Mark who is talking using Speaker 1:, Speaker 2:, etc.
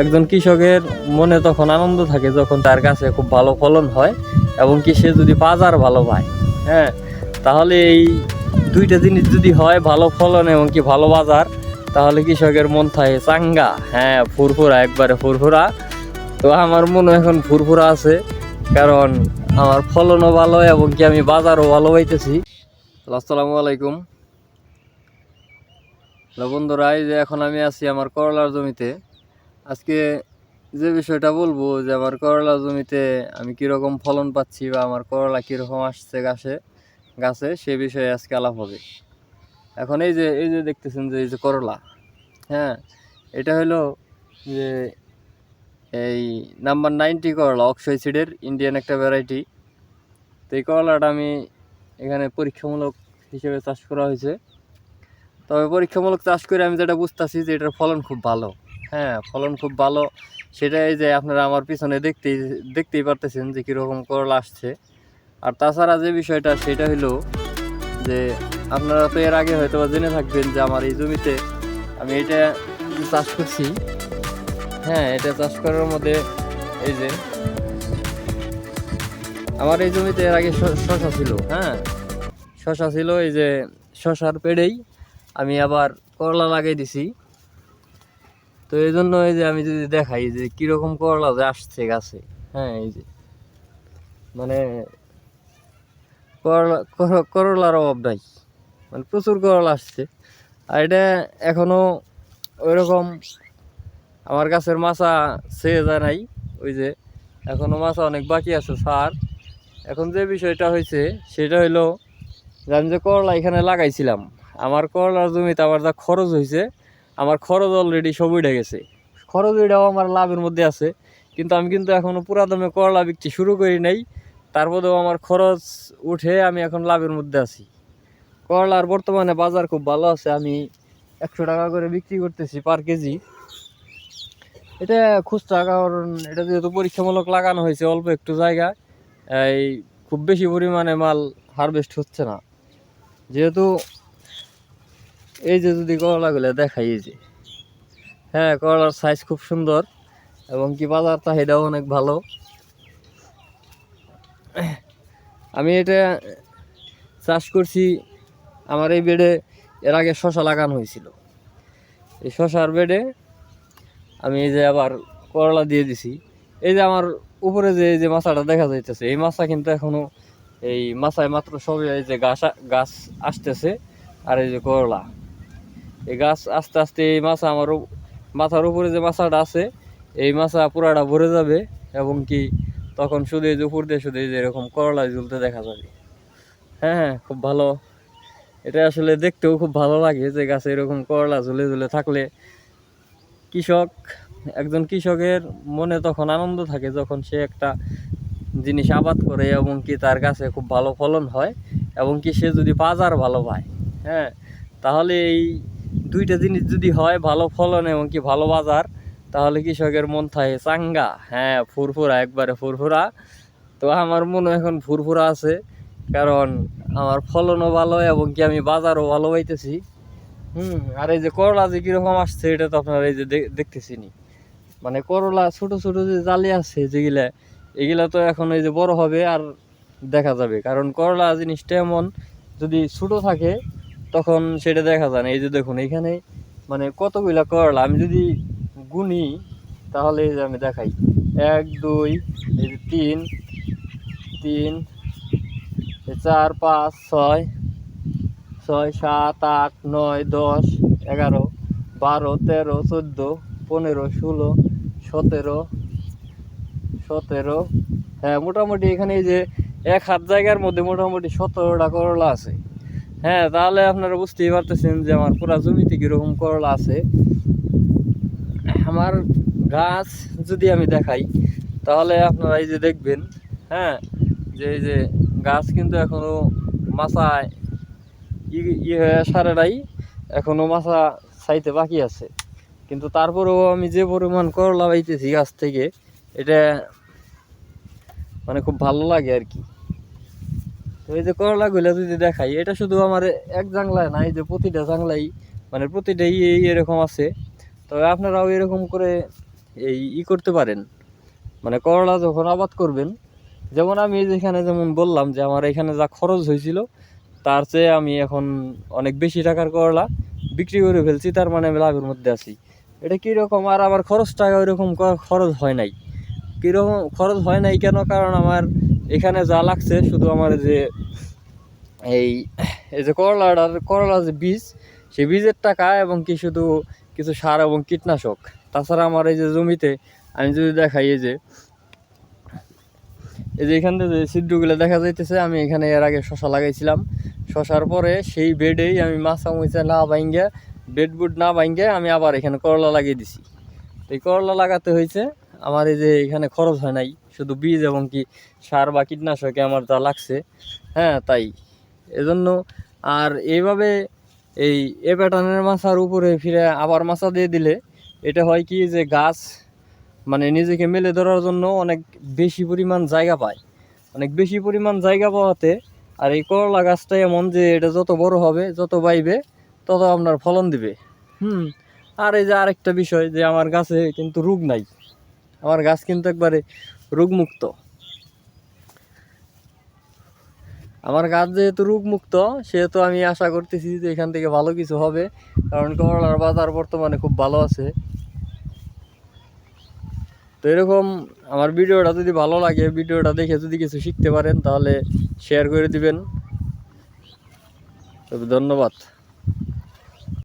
Speaker 1: একজন কৃষকের মনে তখন আনন্দ থাকে যখন তার কাছে খুব ভালো ফলন হয় এবং কি সে যদি বাজার ভালো পায় হ্যাঁ? তাহলে এই দুইটা জিনিস যদি হয় ভালো ফলন এবং কি ভালো বাজার, তাহলে কৃষকের মন থাকে চাঙ্গা হ্যাঁ ফুরফুরা, একবারে ফুরফুরা। তো আমার মনে এখন ফুরফুরা আছে, কারণ আমার ফলনও ভালো এবং কি আমি বাজারও ভালো পাইতেছি। আসসালামু আলাইকুম। বন্ধুরা, এই যে এখন আমি আছি আমার করলার জমিতে। আজকে যে বিষয়টা বলব যে আমার করলা জমিতে আমি কীরকম ফলন পাচ্ছি বা আমার করলা কীরকম আসছে গাছে গাছে, সে বিষয়ে আজকে আলাপ হবে। এখন এই যে এই যে দেখতেছেন যে, এই যে করলা হ্যাঁ এটা হলো যে এই নাম্বার নাইনটি করলা, অক্ষয় সিডের ইন্ডিয়ান একটা ভ্যারাইটি তো এই করলাটা আমি এখানে পরীক্ষামূলক হিসেবে চাষ করা হয়েছে। তবে পরীক্ষামূলক চাষ করে আমি যেটা বুঝতেছি যে এটার ফলন খুব ভালো। হ্যাঁ ফলন খুব ভালো। সেটাই যে আপনারা আমার পিছনে দেখতেই দেখতেই পারতেছেন যে কীরকম করলা আসছে। আর তাছাড়া যে বিষয়টা, সেটা হলো যে আপনারা তো এর আগে হয়তো জেনে থাকবেন যে আমার এই জমিতে আমি এটা চাষ করছি। হ্যাঁ এটা চাষ করার মধ্যে এই যে আমার এই জমিতে এর আগে শশা ছিল হ্যাঁ। শশা ছিল এই যে শশার পেড়েই আমি আবার করলা লাগিয়ে দিছি। তো এই জন্য এই যে আমি যদি দেখাই যে কীরকম করলা যে আসছে গাছে হ্যাঁ এই যে। মানে করলা, কর- করলার অভাব নাই। মানে প্রচুর করলা আসছে। আর এটা এখনও ওইরকম আমার গাছের মাছা ছেয়ে যায় নাই, ওই যে এখনও মাছা অনেক বাকি আছে সার। এখন যে বিষয়টা হয়েছে, সেটা হইল আমি যে করলা এখানে লাগাইছিলাম, আমার করলার জমিতে আমার যা খরচ হয়েছে আমার খরচ অলরেডি সব উঠে গেছে। খরচ উঠাও আমার লাভের মধ্যে আছে। কিন্তু আমি কিন্তু এখনও পুরা দামে করলা বিক্রি শুরু করি নাই। তারপরেও আমার খরচ উঠে আমি এখন লাভের মধ্যে আছি। করলার বর্তমানে বাজার খুব ভালো আছে। আমি একশো টাকা করে বিক্রি করতেছি পার কেজি এটা খুচরা কারণ এটা যেহেতু পরীক্ষামূলক লাগানো হয়েছে অল্প একটু জায়গা, এই খুব বেশি পরিমাণে মাল হারভেস্ট হচ্ছে না। যেহেতু এই যে যদি করলাগুলো দেখাই যে। হ্যাঁ করলার সাইজ খুব সুন্দর এবং কি বাজার চাহিদাও অনেক ভালো। আমি এটা চাষ করছি, আমার এই বেডে এর আগে শশা লাগানো হয়েছিল। এই শশার বেডে আমি এই যে আবার করলা দিয়ে দিছি। এই যে আমার উপরে যে, এই যে মাছাটা দেখা যাইতেছে, এই মাছা কিন্তু এখনও এই মাছায় মাত্র সবে এই যে গাছ গাছ আসতেছে, আর এই যে করলা। এই গাছ আস্তে আস্তে এই মাছা আমার মাথার উপরে যে মাছাটা আছে, এই মাছা পুরাটা ভরে যাবে এবং কি তখন শুধু এই দিয়ে শুধু যে এরকম করলা ঝুলতে দেখা যাবে। হ্যাঁ হ্যাঁ খুব ভালো। এটা আসলে দেখতেও খুব ভালো লাগে যে গাছে এরকম করলা ঝুলে ঝুলে থাকলে কৃষক, একজন কৃষকের মনে তখন আনন্দ থাকে যখন সে একটা জিনিস আবাদ করে এবং কি তার কাছে খুব ভালো ফলন হয় এবং কি সে যদি বাজার ভালো পায় হ্যাঁ তাহলে এই দুইটা জিনিস যদি হয় ভালো ফলন এবং কি ভালো বাজার, তাহলে কৃষকের মন থাকে চাঙ্গা। হ্যাঁ ফুরফুরা, একবারে ফুরফুরা। তো আমার মনে এখন ফুরফুরা আছে, কারণ আমার ফলনও ভালো এবং কি আমি বাজারও ভালো পাইতেছি। হুম, আর এই যে করলা যে কীরকম আসছে, এটা তো আপনারা এই যে দে- দেখতেছিনি। মানে করলা ছোট ছোট যে জালি আছে যেগুলা, এগুলা তো এখন এই যে বড় হবে আর দেখা যাবে। কারণ করলা জিনিসটা এমন, যদি ছোট থাকে তখন সেটা দেখা যায় না। এই যে দেখুন, এখানে মানে কতগুলা করলা, আমি যদি গুনি, তাহলে এই যে আমি দেখাই। এক, দুই, এই যে তিন তিন চার, পাঁচ, ছয় ছয়, সাত, আট, নয়, দশ, এগারো, বারো, তেরো, চোদ্দ, পনেরো, ষোলো, সতেরো সতেরো। হ্যাঁ মোটামুটি এখানে এই যে এক হাত জায়গার মধ্যে মোটামুটি সতেরোটা করলা আছে। হ্যাঁ তাহলে আপনারা বুঝতেই পারতেছেন যে আমার পুরা জমিতে কীরকম করলা আছে। আমার গাছ যদি আমি দেখাই, তাহলে আপনারা এই যে দেখবেন হ্যাঁ যে এই যে গাছ কিন্তু এখনও মাথায় ই- হয়ে সারে নাই, এখনও মাথা চাইতে বাকি আছে। কিন্তু তারপরেও আমি যে পরিমাণ করলা পাইতেছি গাছ থেকে, এটা মানে খুব ভালো লাগে আর কি। তো এই যে করলাগুলো যদি দেখাই, এটা শুধু আমার এক জাংলায় না, এই যে প্রতিটা জাংলাই মানে প্রতিটা ইয়ে এরকম আছে। তবে আপনারাও এরকম করে এই ই করতে পারেন। মানে করলা যখন আবাদ করবেন, যেমন আমি যেখানে যেমন বললাম যে আমার এখানে যা খরচ হয়েছিল, তার চেয়ে আমি এখন অনেক বেশি টাকার করলা বিক্রি করে ফেলছি, তার মানে আমি লাভের মধ্যে আছি। এটা কীরকম? আর আমার খরচ টাকা ওইরকম খরচ হয় নাই। কীরকম খরচ হয় নাই কেন? কারণ আমার এখানে যা লাগছে, শুধু আমার যে এই এই যে করলাটার করলা যে বীজ, সেই বীজের টাকা এবং কি শুধু কিছু সার এবং কীটনাশক। তাছাড়া আমার এই যে জমিতে আমি যদি দেখাই, এই যে এই যে এখান থেকে ছিদ্রগুলো দেখা যাইতেছে, আমি এখানে এর আগে শশা লাগাইছিলাম। শশার পরে সেই বেডেই আমি মাছা মুছা না ভাঙ্গে বেড বুড না ভাঙ্গে আমি আবার এখানে করলা লাগিয়ে দিছি। এই করলা লাগাতে হয়েছে, আমার এই যে এখানে খরচ হয় নাই। শুধু বীজ এবং কি সার বা কীটনাশকে আমার যা লাগছে হ্যাঁ তাই। এজন্য আর এইভাবে এই এ প্যাটার্নের মাছার উপরে ফিরে আবার মাছা দিয়ে দিলে এটা হয় কি যে গাছ মানে নিজেকে মেলে ধরার জন্য অনেক বেশি পরিমাণ জায়গা পায়। অনেক বেশি পরিমাণ জায়গা পাওয়াতে আর এই করলা গাছটা এমন যে এটা যত বড় হবে, যত বাইবে, তত আপনার ফলন দিবে। হুম, আর এই যে আরেকটা বিষয় যে আমার গাছে কিন্তু রোগ নাই। আমার গাছ কিন্তু একবারে রোগমুক্ত। আমার গাছ যেহেতু রোগমুক্ত, সেহেতু আমি আশা করতেছি যে এখান থেকে ভালো কিছু হবে, কারণ করলার বাজার বর্তমানে খুব ভালো আছে। তো এরকম আমার ভিডিওটা যদি ভালো লাগে, ভিডিওটা দেখে যদি কিছু শিখতে পারেন, তাহলে শেয়ার করে দিবেন। তবে ধন্যবাদ।